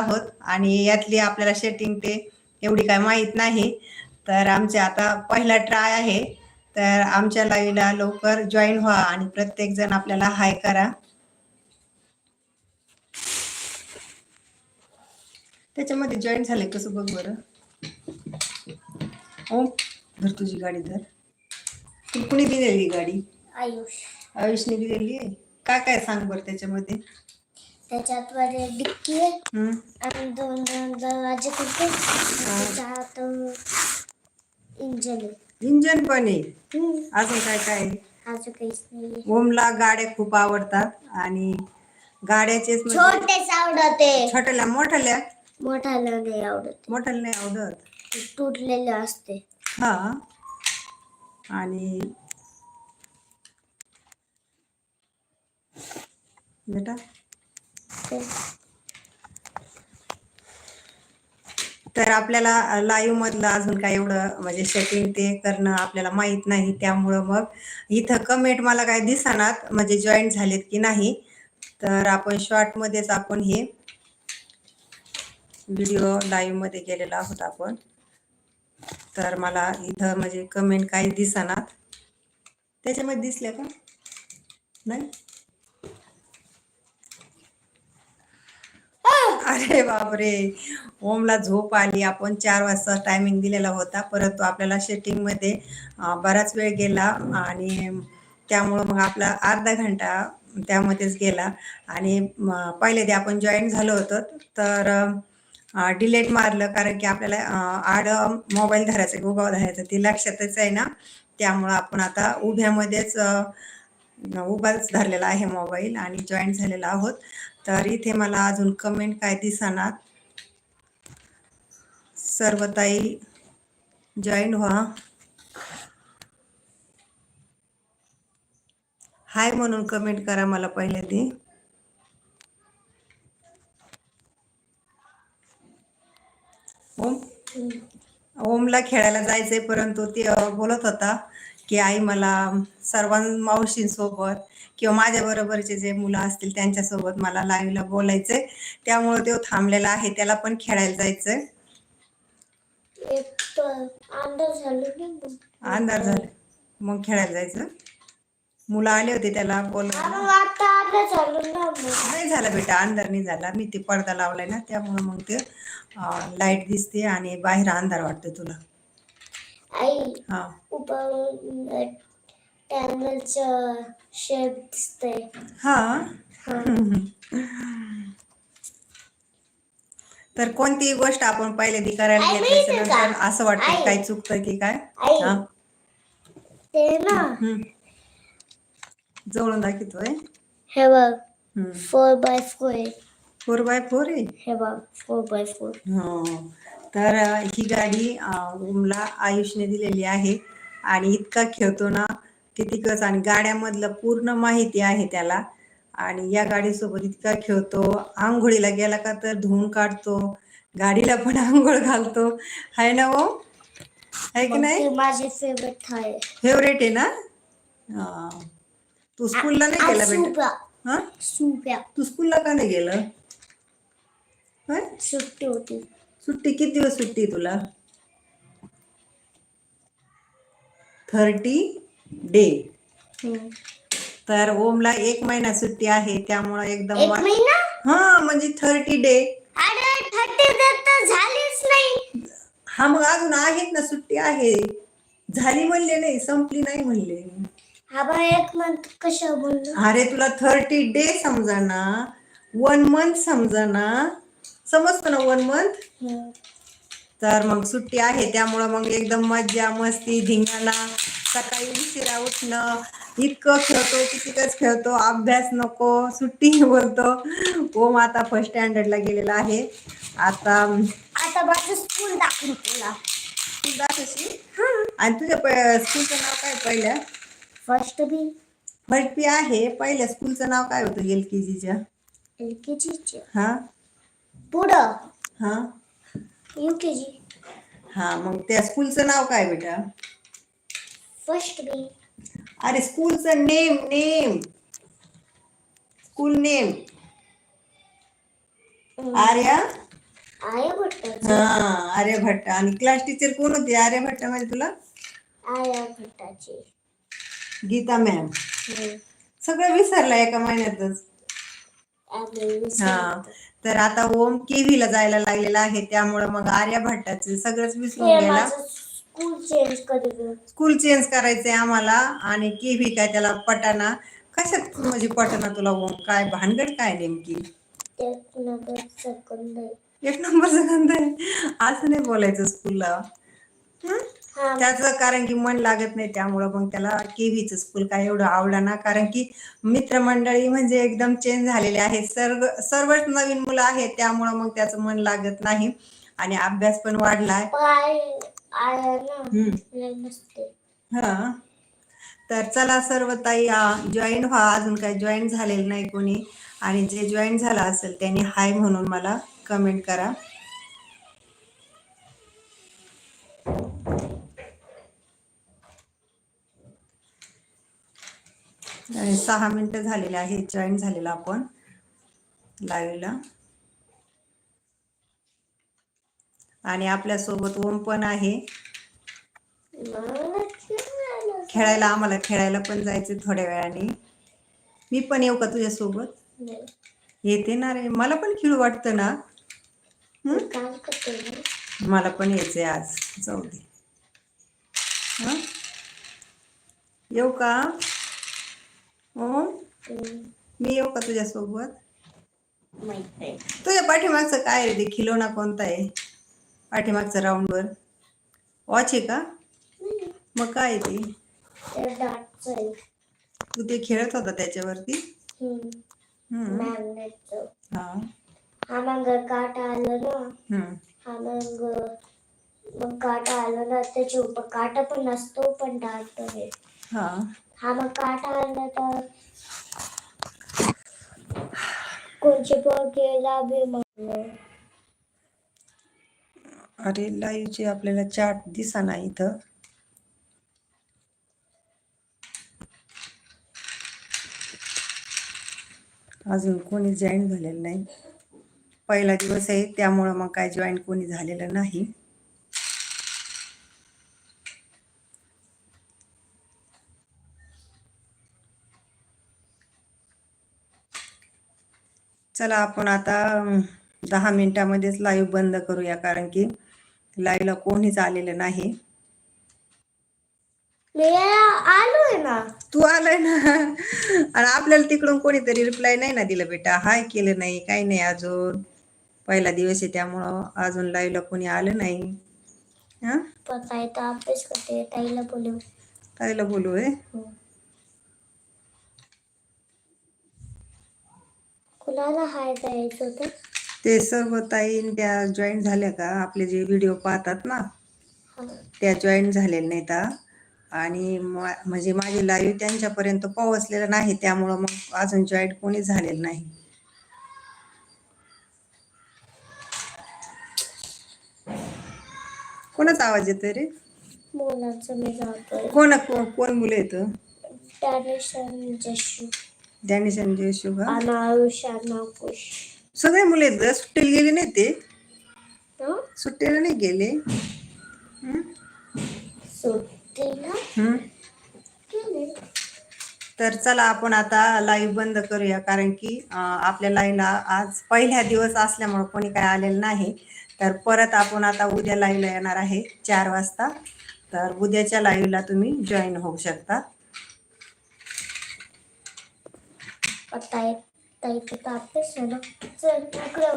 आहोत आणि यातली आपल्याला सेटिंग ते एवढी काय माहीत नाही. तर आमचे आता पहिला ट्राय आहे. तर आमच्या लाईव्हला लवकर जॉईन व्हा आणि प्रत्येक जण आपल्याला हाय करा. त्याच्यामध्ये जॉईन झाले कसं बघ बरं? ओ धर तुझी गाडी धर. तुला कुणी दिलेली गाडी? आयुष. आयुषने दिलेली आहे? काय काय सांग बरं त्याच्यामध्ये? त्याच्यात वर डिक्की आहे हम्म. आणि दोन दोन दरवाजे करते त्याच्यात इंजन आहे. इंजन पण आहे. हम्म. अजून काय काय? आहे? अजून काहीच नाही ओमला गाड्या खूप आवडतात आणि गाड्याचेच म्हणजे छोटेच आवडते. छोट्याल्या मोठ्याल्या मोठाला नाही आवडत. मोठ्याला नाही आवडत? तुटलेले असते. हा. आणि बेटा? तर आपल्याला लाईव्ह मधलं अजून काय एवढं म्हणजे सेटिंग ते करणं आपल्याला माहीत नाही त्यामुळं मग इथं कमेंट मला काय दिसणार म्हणजे जॉईन झालेत की नाही. तर आपण शॉर्ट मध्येच आपण हे व्हिडिओ लाईव्हमध्ये आहोत आपण. तर मला इथं म्हणजे कमेंट काही दिसणार त्याच्यामध्ये दिसल्या का? नाही? अरे बापरे. ओमला झोप आली. आपण चार वाजता टायमिंग दिलेला होता. परंतु आपल्याला शेटिंगमध्ये बराच वेळ गेला आणि त्यामुळं मग आपला अर्धा घंटा त्यामध्येच गेला. आणि पहिले ते आपण जॉईन झालो होतो. तर डिलेट मारलं कारण की आपल्याला आड मोबाईल धरायचं उभा धरायचं ते लक्षातच आहे ना. त्यामुळं आपण आता उभ्यामध्येच उभाच धरलेला आहे मोबाईल आणि जॉईन झालेला आहोत. तर इथे मला अजून कमेंट काय दिसणार? सर्वताई जॉईन व्हा. हाय म्हणून कमेंट करा मला पहिले ती. ओम. ओमला खेळायला जायचंय परंतु ती बोलत होता. की आई मला सर्वां मावशींसोबत किंवा माझ्या बरोबरचे जे मुलं असतील त्यांच्यासोबत मला लाईव्हला बोलायचंय. त्यामुळे तो थांबलेला आहे. त्याला पण खेळायला जायचंय. अंधार झाला मग. खेळायला जायचं. मुलं आले होते त्याला बोल मग आता अंदाज झालं ना मग. नाही झाला बेटा अंधार नाही झाला. मी ते पडदा लावलाय ना त्यामुळे मग ते लाइट दिसते आणि बाहेर अंधार वाटतोय तुला. आई उपर टॅनलचं शेप दिसतंय. हा. तर कोणतीही गोष्ट आपण पहिल्यांदा करायला घेतली? असं वाटतं. काय चुकतं की काय? हा. ते ना. जवळून दाखवतोय. हे बघ. Four by four four by four आहे? हे बघ. फोर बाय फोर हो. तर ही गाडी ओमला आयुषने दिलेली आहे आणि इतका खेळतो ना कितीकच आणि गाड्यामधलं पूर्ण माहिती आहे त्याला. आणि या गाडीसोबत इतका खेळतो. आंघोळीला गेला का तर धुवून काढतो. गाडीला पण आंघोळ घालतो. आहे ना ओ आहे की नाही? माझे फेवरेट आहे. फेवरेट आहे ना? हा. तू स्कूलला नाही गेला बेटा? सुप्या. हा? सुप्या. तू स्कूलला का नाही गेलं? होय? सुट्टी होती. सुट्टी किती दिवस सुट्टी तुला? Thirty day. हम्म. तर ओमला एक महिना सुट्टी आहे त्यामुळं एकदम एक महिना? हा म्हणजे थर्टी डे. अरे थर्टी तर झालीच नाही. हा मग अजून आहेत ना सुट्टी आहे. झाली म्हणले नाही संपली नाही म्हणले. हा बा एक मंथ कशा बोललो? अरे तुला थर्टी डे समजा ना वन मंथ समजा ना समजतं ना वन मंथ हम्म. तर मग सुट्टी आहे त्यामुळं मग एकदम मज्जा मस्ती धिंगाणा. सकाळी उशिरा उठणं इतकं खेळतो कितीकच खेळतो अभ्यास नको सुट्टी बोलतो. ओम आता फर्स्ट स्टँडर्डला गेलेला आहे. आता आता माझं स्कूल दाखवून तुला. तू अशी? आणि तुझ्या प- स्कूलचं नाव काय पहिल्या फर्स्ट बी फर्स्ट पी आहे. पहिल्या स्कूलचं नाव काय होतं एल के जीच्या एल के जीचे हा. पुढं. हा? यू के जी हा मग त्या स्कूलचं नाव काय बेटा? फर्स्ट बी अरे स्कूलचं name name. School name. Arya? आया भट्टाची हा आर्यभट्ट आणि क्लास टीचर कोण होती? आर्यभट्टामध्ये तुला? आया भट्टाची. गीता मॅम. सगळं विसरलं एका महिन्यातच. हा. तर आता ओम केवीला जायला लागलेला आहे त्यामुळं मग आर्यभट्टाचं सगळंच विसरून गेला. School change? स्कूल करायचंय आम्हाला आणि केव्ही काय त्याला पटाना. कशात म्हणजे पटाना तुला ओम? काय भानगड काय नेमकी? ते नगर सेकंद आहे. एक नंबरचा गंध आहे. असं नाही बोलायचं स्कूलला हा? त्याचं कारण की मन लागत नाही त्यामुळं मग त्याला केव्हीचं स्कूल काय एवढं आवडना कारण की मित्रमंडळी म्हणजे एकदम चेंज झालेले आहेत. सर्व सर्वच नवीन मुलं आहेत त्यामुळं मग त्याचं मन लागत नाही. आणि अभ्यास पण वाढलाय. ना हा. तर चला सर्व ताई जॉईन व्हा. अजून काही जॉईन झालेलं नाही कोणी. आणि जे जॉईन झाला असेल त्यांनी हाय म्हणून मला कमेंट करा. आणि सहा मिनिटं झालेले आहे जॉईन झालेला आपण लाईव्हला. आणि आपल्यासोबत ओम पण आहे. खेळायला आम्हाला खेळायला पण जायचं थोड्या वेळाने. मी पण येऊ का तुझ्यासोबत? येते ना रे. मला पण खेळू वाटतं ना? मला पण यायचंय आज. जाऊ दे. येऊ का? हो. मी येऊ का तुझ्यासोबत? तुझ्या पाठीमागचं काय रे? ते खिलोना कोणता आहे? पाठीमागचं राऊंडवर. वॉच आहे का? मग काय ते? ते तू खेळत होता त्याच्यावरती? हा. मग काट आलं ना. हा मग मग काट आलं ना? त्याच्या काटा पण नसतो पण डाट आहे. हा. हा मग काटा आला तर कोणचे पण गेला बी मग अरे लाईव्हचे आपल्याला चाट दिसा इथं. अजून कोणी जॉईन झालेलं नाही. पहिला दिवस आहे त्यामुळं मग काय जॉईन कोणी झालेलं नाही. चला आपण आता दहा मिनिटामध्येच लाईव्ह बंद करूया कारण की लाईव्हला कोणीच आलेलं नाही. आलोय ना. तू आलाय ना. आणि आपल्याला तिकडून कोणीतरी रिप्लाय नाही ना दिलं बेटा. हाय केलं नाही काही नाही अजून. पहिला दिवस आहे त्यामुळं अजून लाईव्हला कोणी आलं नाही. हा? ताईला बोलू ताईला बोलू आहे कुणाला हाय करायचं होतं? ते सर्व ताई त्या जॉईन झाल्या का? आपले जे व्हिडिओ पाहतात ना. त्या जॉईन झालेल्या नाहीत हा. आणि म्हणजे माझे लाईव्ह त्यांच्यापर्यंत पोहोचलेलं नाही त्यामुळं मग अजून जॉईन कोणी झालेलं नाही. कोणाचा आवाज येतोय रे? कोण कोण मुलं येतं अनायुष अनाकुश सगळे मुलं आहेत ग सुट्टीला गेले नाही ते? हं? सुट्टीला नाही गेले? हं? सुट्टीला? हं? गेले. तर चला आपण आता लाईव्ह बंद करूया कारण की अं, आपल्या लाईव्हला आज पहिल्या दिवस असल्यामुळे कोणी काय आलेलं नाही. तर परत आपण आता उद्या लाईव्हला येणार आहे चार वाजता. तर उद्याच्या लाईव्हला तुम्ही जॉईन होऊ शकता. आता एक ताईचं तर अभ्यास आहे ना चल इकडं